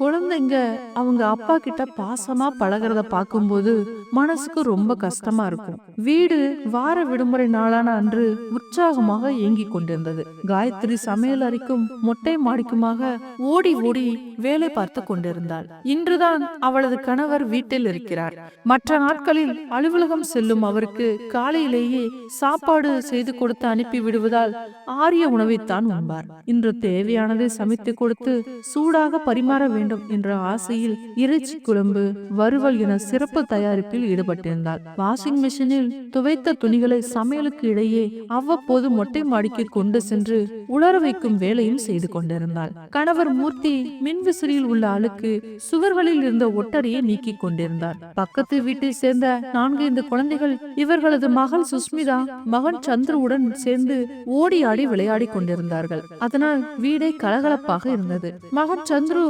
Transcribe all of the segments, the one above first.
குழந்தைங்க அவங்க அப்பா கிட்ட பாசமா பழகிறத பார்க்கும்போது மனசுக்கு ரொம்ப கஷ்டமா இருக்கும். வீடு வார விடுமுறை நாளான அன்று உற்சாகமாக இயங்கிக் கொண்டிருந்தது. காயத்ரி சமையல் அறைக்கும் மொட்டை மாடிக்குமாக ஓடி ஓடி வேலை பார்த்து கொண்டிருந்தாள். இன்றுதான் அவளது கணவர் வீட்டில் இருக்கிறார். மற்ற நாட்களில் அலுவலகம் செல்லும் அவருக்கு காலையிலேயே சாப்பாடு செய்து கொடுத்து அனுப்பி விடுவதால் ஆரிய உணவைத்தான் உண்பார். இன்று தேவையானதை சமைத்து கொடுத்து சூடாக பரிமாற வேண்டும். வேண்டும் என்ற ஆசையில் இறைச்சி குழம்பு வறுவல் என சிறப்பு தயாரிப்பில் ஈடுபட்டிருந்தார். வாஷிங் மிஷினில் துவைத்த துணிகளை சமையலுக்கு இடையே அவ்வப்போது மொட்டை மாடிக்கு கொண்டு சென்று உலர வைக்கும் வேலையும் செய்து கொண்டிருந்தாள் கணவர் மூர்த்தி மின்விசிறியில் உள்ள அழுக்கு சுவர்களில் இருந்த ஒட்டரையை நீக்கிக் கொண்டிருந்தார். பக்கத்து வீட்டை சேர்ந்த நான்கைந்து குழந்தைகள் இவர்களது மகள் சுஸ்மிதா மகன் சந்துருவுடன் சேர்ந்து ஓடி ஆடி விளையாடி கொண்டிருந்தார்கள். அதனால் வீடே கலகலப்பாக இருந்தது. மகன் சந்துரு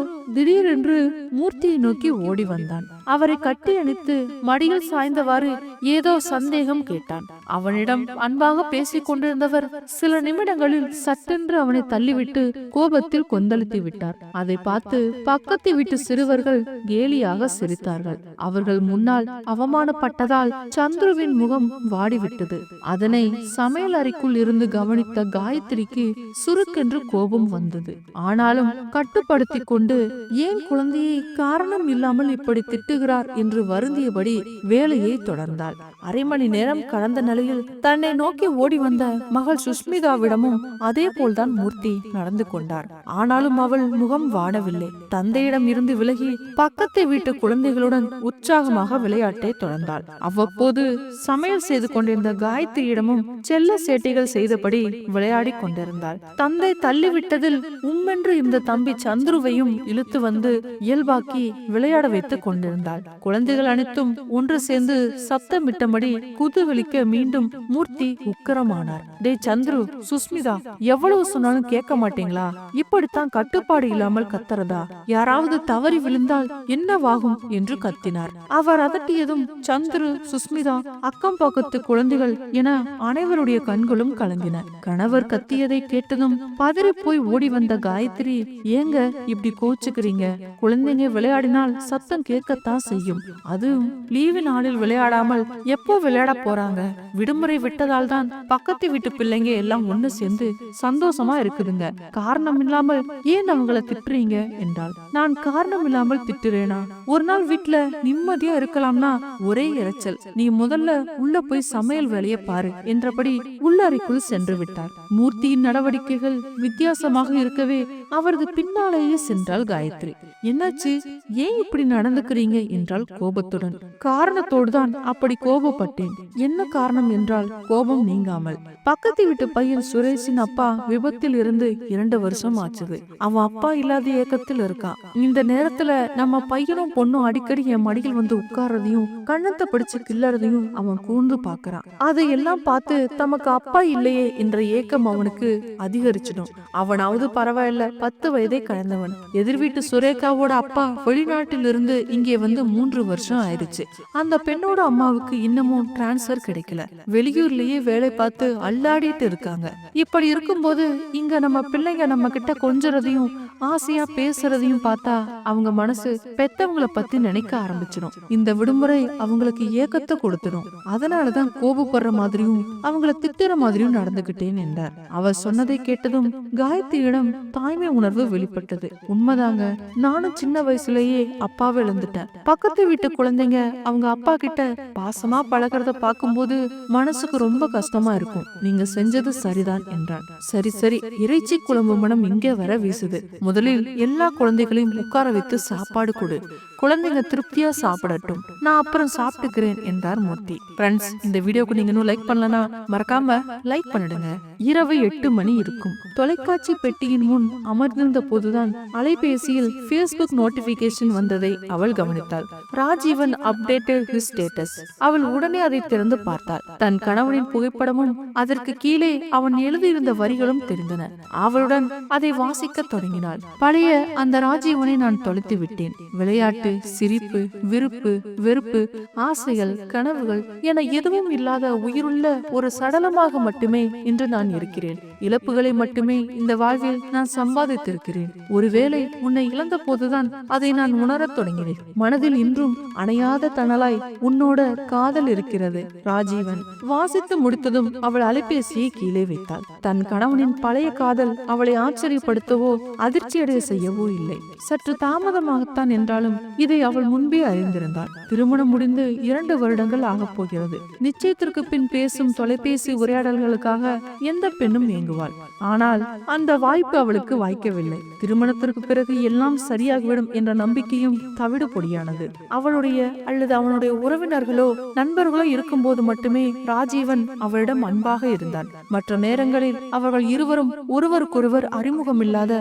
திடீரென்று மூர்த்தியை நோக்கி ஓடி வந்தான். அவரை கட்டி அணித்து மடியில் சாய்ந்தவாறு ஏதோ சந்தேகம் கேட்டான். அவனிடம் அன்பாக பேசிக் கொண்டிருந்தவர் சில நிமிடங்களில் சட்டென்று அவனை தள்ளிவிட்டு கோபத்தில் கொந்தளித்து விட்டார். அதை பார்த்து பக்கத்து வீட்டு சிறுவர்கள் கேலியாக சிரித்தார்கள். அவர்கள் முன்னால் அவமானப்பட்டதால் சந்துருவின் முகம் வாடிவிட்டது. அதனை சமையல் அறைக்குள் இருந்து கவனித்த காயத்ரிக்கு சுருக்கென்று கோபம் வந்தது. ஆனாலும் கட்டுப்படுத்தி கொண்டு ஏன் குழந்தையை காரணம் இல்லாமல் இப்படி திட்டு திட்டுகிறார் என்று வருந்தியபடி வேலையை தொடர்ந்தாள். அரை மணி நேரம் கடந்த நிலையில் தன்னை நோக்கி ஓடி வந்த மகள் சுஷ்மிதாவிடமும் அதே போல்தான் மூர்த்தி நடந்து கொண்டார். ஆனாலும் அவள் முகம் வாடவில்லை தந்தையிடம் இருந்து விலகி பக்கத்து வீட்டு குழந்தைகளுடன் உற்சாகமாக விளையாட்டை தொடர்ந்தாள். அவ்வப்போது சமையல் செய்து கொண்டிருந்த காயத்ரியிடமும் செல்ல சேட்டைகள் செய்தபடி விளையாடி கொண்டிருந்தாள். தந்தை தள்ளிவிட்டதில் உம்மென்று இந்த தம்பி சந்துருவையும் இழுத்து வந்து இயல்பாக்கி விளையாட வைத்துக் கொண்டிருந்தார். கொண்டிருந்தாள் குழந்தைகள் அனைத்தும் ஒன்று சேர்ந்து சத்தமிட்டபடி குதூகலிக்க மீண்டும் மூர்த்தி உக்கரமானார். டே சந்துரு சுஸ்மிதா எவ்வளவு சொன்னாலும் கேட்க மாட்டீங்களா? இப்படித்தான் கட்டுப்பாடு இல்லாமல் கத்துறதா? யாராவது தவறி விழுந்தால் என்னவாகும்? என்று கத்தினார். அவர் அதட்டியதும் சந்துரு சுஸ்மிதா அக்கம் பக்கத்து குழந்தைகள் என அனைவருடைய கண்களும் கலங்கின. கணவர் கத்தியதை கேட்டதும் பதறி போய் ஓடி வந்த காயத்ரி ஏங்க இப்படி கோச்சுக்கிறீங்க? குழந்தைங்க விளையாடினால் சத்தம் கேட்கத்தான் செய்யும். அதுவும் லீவு நாளில் விளையாடாமல் எப்போ விளையாட போறாங்க? விடுமுறை விட்டதால் தான் பக்கத்து வீட்டு பிள்ளைங்க எல்லாம் ஒண்ணு சேர்ந்து சந்தோஷமா இருக்குதுங்க. காரணம் இல்லாமல் ஏன் அவங்கள திட்டுறீங்க? என்றால் நான் காரணம் இல்லாமல் திட்டுறேனா? ஒரு நாள் வீட்ல நிம்மதியா இருக்கலாம்னா ஒரே இரைச்சல். நீ முதல்ல உள்ள போய் சமையல் வேலையை பாரு என்றபடி உள்ளறைக்குள் சென்று விட்டார். மூர்த்தியின் நடவடிக்கைகள் வித்தியாசமாக இருக்கவே அவரது பின்னாலேயே சென்றாள் காயத்ரி. என்னாச்சு? ஏன் இப்படி நடந்துக்கிறீங்க? என்றால் கோபத்துடன். காரணத்தோடு தான் அப்படி கோபப்பட்டேன். என்ன காரணம் என்றால் கோபம் நீங்காமல். பக்கத்து வீட்டு பையன் சுரேஷின் அப்பா விபத்தில் இருந்து இரண்டு வருஷம் ஆச்சுது. அவன் அப்பா இல்லாத ஏக்கத்தில் இருக்கான். இந்த நேரத்துல நம்ம பையனும் பொண்ணும் அடிக்கடி என் மடியில் வந்து உட்கார்றதையும் கண்ணத்தை பிடிச்சு கிள்ளறதையும் அவன் கூர்ந்து பாக்குறான் அதையெல்லாம் பார்த்து தமக்கு அப்பா இல்லையே என்ற ஏக்கம் அவனுக்கு அதிகரிச்சிடும். அவனாவது பரவாயில்ல பத்து வயதை கடந்தவன். எதிர் வீட்டு சுரேகாவோட அப்பா வெளிநாட்டில் இருந்து இங்கே வந்து மூன்று வருஷம் ஆயிடுச்சு. அந்த பெண்ணோட அம்மாவுக்கு இன்னமும் டிரான்ஸ்பர் கிடைக்கல. வெளியூர்லயே வேலை பார்த்து அல்லாடிட்டு இருக்காங்க. இப்படி இருக்கும்போது இங்க நம்ம பிள்ளைங்க நம்ம கிட்ட கொஞ்சறதையும் ஆசையா பேசுறதையும் பார்த்தா அவங்க மனசு பெத்தவங்கள பத்தி நினைக்க ஆரம்பிச்சிடும். இந்த விடுமுறை அவங்களுக்கு ஏக்கத்தை கொடுத்துடும். அதனாலதான் கோபப்படுற மாதிரியும் அவங்கள திட்டுற மாதிரியும் நடந்துகிட்டேன் என்றார் அவர் சொன்னதை கேட்டதும் காயத்ரியிடம் தாய்மை உணர்வு வெளிப்பட்டது. உண்மைதாங்க நானும் சின்ன வயசுலயே அப்பாவை இழந்துட்டேன். பக்கத்து வீட்டு குழந்தைங்க அவங்க அப்பா கிட்ட பாசமா பழகிறத பார்க்கும்போது மனசுக்கு ரொம்ப கஷ்டமா இருக்கும். நீங்க செஞ்சது சரிதான் என்றான் சரி சரி இறைச்சி குழம்பு மனம் இங்கே வர வீசுது. முதலில் எல்லா குழந்தைகளையும் உட்கார வைத்து சாப்பாடு கொடு. குழந்தைங்க திருப்தியா சாப்பிடட்டும். நான் அப்புறம் சாப்பிட்டுக்கிறேன் என்றார் மூர்த்தி. ஃப்ரெண்ட்ஸ் இந்த வீடியோக்கு நீங்க இன்னும் லைக் பண்ணலனா மறக்காம லைக் பண்ணிடுங்க. இரவு எட்டு மணி இருக்கும். தொலைக்காட்சி பெட்டியின் முன் அமர்ந்திருந்த போதுதான் அலைபேசியில் ஃபேஸ்புக் நோட்டிபிகேஷன் வந்ததை அவள் கவனித்தாள். ராஜீவன் அப்டேட்டட் ஹிஸ் ஸ்டேட்டஸ் அவள் உடனே அதை திறந்து பார்த்தாள். தன் கணவனின் புகைப்படமும் அதற்கு கீழே அவன் எழுதியிருந்த வரிகளும் தெரிந்தன. அவளுடன் அதை வாசிக்க தொடங்கினாள். இருந்தாள் பழைய அந்த ராஜீவனை நான் தொலைத்து விட்டேன். விளையாட்டு சிரிப்பு விருப்பு வெறுப்பு ஆசைகள் கனவுகள் என எதுவும் இல்லாத உயிருள்ள ஒரு சடலமாக மட்டுமே இன்று நான் இருக்கிறேன். இழப்புகளை மட்டுமே இந்த வாழ்வில் நான் சம்பாதித்திருக்கிறேன். ஒருவேளை உன்னை இழந்த போதுதான் அதை நான் உணரத் தொடங்கினேன். மனதில் இன்றும் அணையாத தணலாய் உன்னோட காதல் இருக்கிறது. ராஜீவன் வாசித்து முடித்ததும் அவள் அலைபேசியை கீழே வைத்தாள். தன் கணவனின் பழைய காதல் அவளை ஆச்சரியப்படுத்தவோ அதிர் அதிர்ச்சியடைய செய்யவோ இல்லை. சற்று தாமதமாகத்தான் என்றாலும் இதை அவள் முன்பே அறிந்திருந்தாள். திருமணம் முடிந்து இரண்டு வருடங்கள் ஆகப் போகிறது. நிச்சயத்திற்கு பின் பேசும் தொலைபேசி உரையாடல்களுக்காக எந்த பெண்ணும் இயங்குவாள் ஆனால் அந்த வாய்ப்பு அவளுக்கு வாய்க்கவில்லை. திருமணத்திற்கு பிறகு எல்லாம் சரியாகிவிடும் என்ற நம்பிக்கையும் தவிடு பொடியானது. அவளுடைய அல்லது அவனுடைய உறவினர்களோ நண்பர்களோ இருக்கும்போது மட்டுமே ராஜீவன் அவளிடம் அன்பாக இருந்தான். மற்ற நேரங்களில் அவர்கள் இருவரும் ஒருவருக்கொருவர் அறிமுகமில்லாத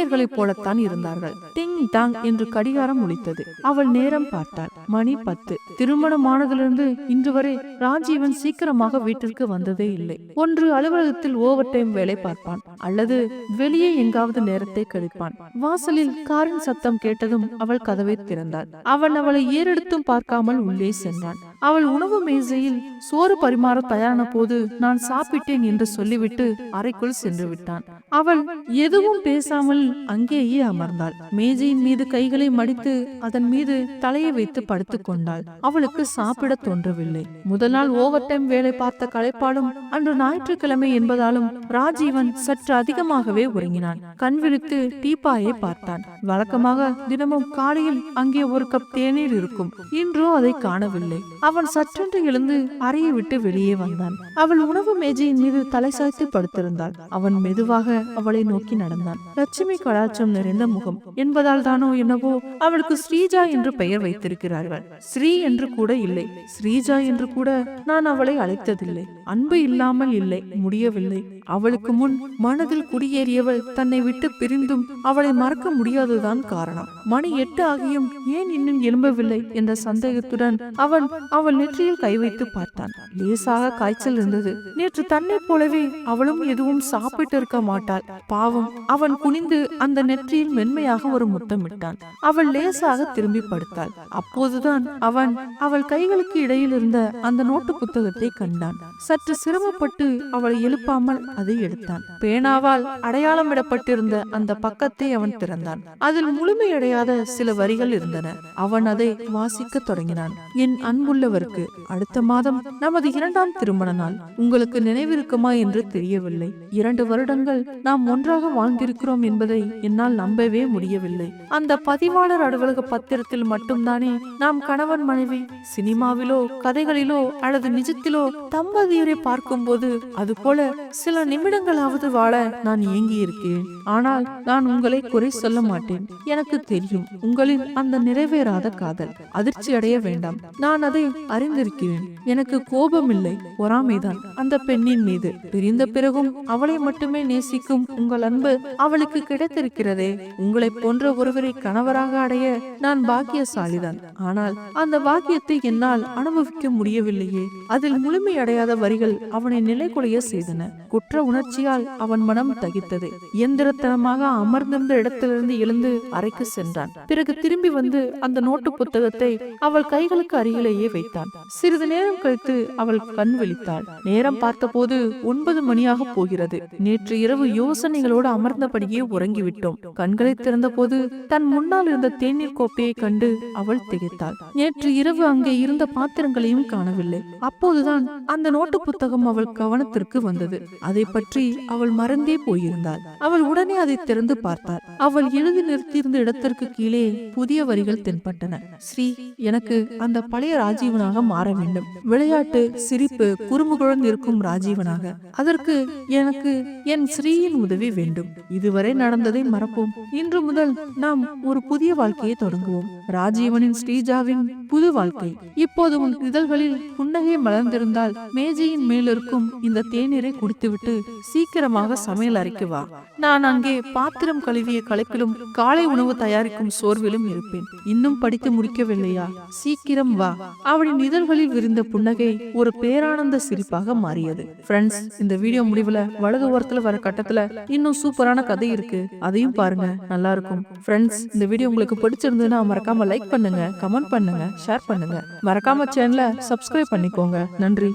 அந்நியர்களைப் போலத்தான் இருந்தார்கள். டிங் டாங் என்று கடிகாரம் ஒலித்தது. அவள் நேரம் பார்த்தாள். மணி பத்து. திருமணமானதிலிருந்து இன்று வரை ராஜீவன் சீக்கிரமாக வீட்டிற்கு வந்ததே இல்லை. ஒன்று அலுவலகத்தில் ஓவர் டைம் வேலை பார்ப்பான். அல்லது வெளியே எங்காவது நேரத்தை கழிப்பான். வாசலில் காரின் சத்தம் கேட்டதும் அவள் கதவை திறந்தாள். அவன் அவளை ஏறெடுத்தும் பார்க்காமல் உள்ளே சென்றான். அவள் உணவு மேசையில் சோறு பரிமாற தயாரான போது நான் சாப்பிட்டேன் என்று சொல்லிவிட்டு அறைக்குள் சென்று விட்டான். அவள் எதுவும் பேசாமல் அங்கேயே அமர்ந்தாள். மேஜையின் மீது கைகளை மடித்து அதன் மீது தலையை வைத்து படுத்துக் கொண்டாள். அவளுக்கு சாப்பிட தோன்றவில்லை. முதல் நாள் ஓவர் டைம் வேலை பார்த்த களைப்பாடும் அன்று ஞாயிற்றுக்கிழமை என்பதாலும் ராஜீவன் சற்று அதிகமாகவே உறங்கினான். கண் விழித்து டீப்பாயை பார்த்தான். வழக்கமாக தினமும் காலையில் அங்கே ஒரு கப் தேநீர் இருக்கும். இன்றோ அதை காணவில்லை. அவன் சற்றென்று எழுந்து அறையை விட்டு வெளியே வந்தான். அவள் உணவு மேஜையின் மீது தலை சாய்த்து படுத்திருந்தாள். அவன் மெதுவாக அவளை நோக்கி நடந்தான். லட்சுமி கடாட்சம் நிறைந்த முகம். என்பதால் தானோ என்னவோ அவளுக்கு ஸ்ரீஜா என்று பெயர் வைத்திருக்கிறார்கள். ஸ்ரீ என்று கூட இல்லை. ஸ்ரீஜா என்று கூட நான் அவளை அழைத்ததில்லை. அன்பு இல்லாமல் இல்லை. முடியவில்லை. அவளுக்கு முன் மனதில் குடியேறியவள் தன்னை விட்டு பிரிந்தும் அவளை மறக்க முடியாததுதான் காரணம். மணி எட்டு ஆகியும் ஏன் இன்னும் எழும்பவில்லை? என்ற சந்தேகத்துடன் அவன் அவள் நெற்றியில் கை வைத்து பார்த்தான். லேசாக காய்ச்சல் இருந்தது. நேற்று தன்னை போலவே அவளும் எதுவும் சாப்பிட்டு இருக்க மாட்டாள். பாவம் அவன் குனிந்து அந்த நெற்றியில் மென்மையாக ஒரு முத்தமிட்டான் அவள் லேசாக திரும்பி படுத்தாள். அப்போதுதான் அவன் அவள் கைகளுக்கு இடையில் இருந்த அந்த நோட்டு புத்தகத்தை கண்டான். சற்று சிரமப்பட்டு அவளை எழுப்பாமல் அதை எடுத்தான். பேனாவால் அடையாளமிடப்பட்டிருந்த அந்த பக்கத்தை அவன் திறந்தான். அதில் முழுமையடையாத சில வரிகள் இருந்தன. அவன் அதை வாசிக்க தொடங்கினான். என் அன்புள்ள அன்புள்ளவருக்கு அடுத்த மாதம் நமது இரண்டாம் திருமண நாள் உங்களுக்கு நினைவிருக்குமா என்று தெரியவில்லை. இரண்டு வருடங்கள் நாம் ஒன்றாக வாழ்ந்திருக்கிறோம் என்பதை என்னால் நம்பவே முடியவில்லை. அந்த பதிவாளர் அலுவலக பத்திரத்தில் மட்டும்தானே நாம் கணவன் மனைவி சினிமாவிலோ கதைகளிலோ அல்லது நிஜத்திலோ தம்பதியரை பார்க்கும்போது அது போல சில நிமிடங்களாவது வாழ நான் ஏங்கி ஆனால் நான் உங்களை குறை சொல்ல மாட்டேன். எனக்கு தெரியும் உங்களின் அந்த நிறைவேறாத காதல் அதிர்ச்சி அடைய வேண்டாம். நான் அதை அறிந்திருக்கிறேன். எனக்கு கோபம் இல்லை பொறாமைதான். அந்த பெண்ணின் மீது. பிரிந்த பிறகும் அவளை மட்டுமே நேசிக்கும் உங்கள் அன்பு அவளுக்கு கிடைத்திருக்கிறதே. உங்களை போன்ற ஒருவரை கணவராக அடைய நான் பாக்கியசாலிதான். ஆனால் அந்த பாக்கியத்தை என்னால் அனுபவிக்க முடியவில்லையே. அதில் முழுமையடையாத வரிகள் அவனை நிலைகுலைய செய்தன. குற்ற உணர்ச்சியால் அவன் மனம் தகித்தது. இயந்திரத்தனமாக அமர்ந்திருந்த இடத்திலிருந்து எழுந்து அறைக்கு சென்றான். பிறகு திரும்பி வந்து அந்த நோட்டு புத்தகத்தை அவள் கைகளுக்கு அருகிலேயே வைத்தான். சிறிது நேரம் கழித்து அவள் கண் விழித்தாள். நேரம் பார்த்தபோது ஒன்பது மணியாக போகிறது. நேற்று இரவு யோசனைகளோடு அமர்ந்தபடியே உறங்கிவிட்டோம். கண்களை திறந்தபோது தன் முன்னால் இருந்த தேநீர் கோப்பையை கண்டு அவள் திகைத்தாள். நேற்று இரவு அங்கே இருந்த பாத்திரங்களையும் காணவில்லை. அப்போதுதான் அந்த நோட்டு புத்தகம் அவள் கவனத்திற்கு வந்தது. அதை பற்றி அவள் மறந்தே போயிருந்தாள். அவள் உடனே அதை திறந்து பார்த்தாள். அவள் எழுதி நிறுத்தியிருந்த இடத்திற்கு கீழே புதிய வரிகள் தென்பட்டன. ஸ்ரீ எனக்கு அந்த பழைய ராஜீவ் ராஜீவனாக மாற வேண்டும். விளையாட்டு சிரிப்பு குறும்பு குழந்து இருக்கும் ராஜீவனாக. அதற்கு எனக்கு என் ஸ்ரீயின் உதவி வேண்டும். இதுவரை நடந்ததை மறப்போம். இன்று முதல் நாம் ஒரு புதிய வாழ்க்கையை தொடங்குவோம். ராஜீவனின் ஸ்ரீஜாவின் புது வாழ்க்கை. இப்போது உன் இதழ்களில் புன்னகை மலர்ந்திருந்தால் மேஜையின் மேலிருக்கும் இந்த தேநீரை குடித்துவிட்டு சீக்கிரமாக சமையல் அறைக்கு வா. நான் அங்கே பாத்திரம் கழுவிய களைப்பிலும் காலை உணவு தயாரிக்கும் சோர்விலும் இருப்பேன். இன்னும் படித்து முடிக்கவில்லையா? சீக்கிரம் வா. அவள் அவளின் இதழ்களில் விரிந்த புன்னகை ஒரு பேரானந்த சிரிப்பாக மாறியது. ஃப்ரெண்ட்ஸ் இந்த வீடியோ முடிவுல வலது ஓரத்துல வர கட்டத்துல இன்னும் சூப்பரான கதை இருக்கு. அதையும் பாருங்க நல்லா இருக்கும். ஃப்ரெண்ட்ஸ் இந்த வீடியோ உங்களுக்கு பிடிச்சிருந்ததுன்னா மறக்காம லைக் பண்ணுங்க கமெண்ட் பண்ணுங்க ஷேர் பண்ணுங்க. மறக்காம சேனலை சப்ஸ்கிரைப் பண்ணிக்கோங்க. நன்றி.